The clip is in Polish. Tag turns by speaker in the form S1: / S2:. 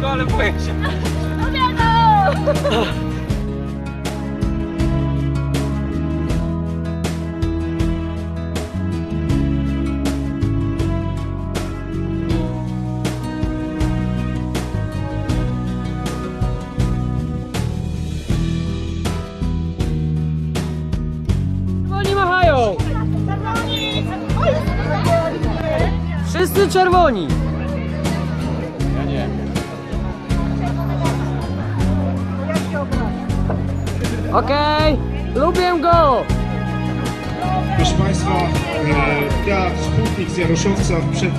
S1: go, ale boję się.
S2: Oni machają! Wszyscy czerwoni! Okej, lubię go!
S3: Proszę Państwa, Teatr Sputnik z Jaroszowca przed,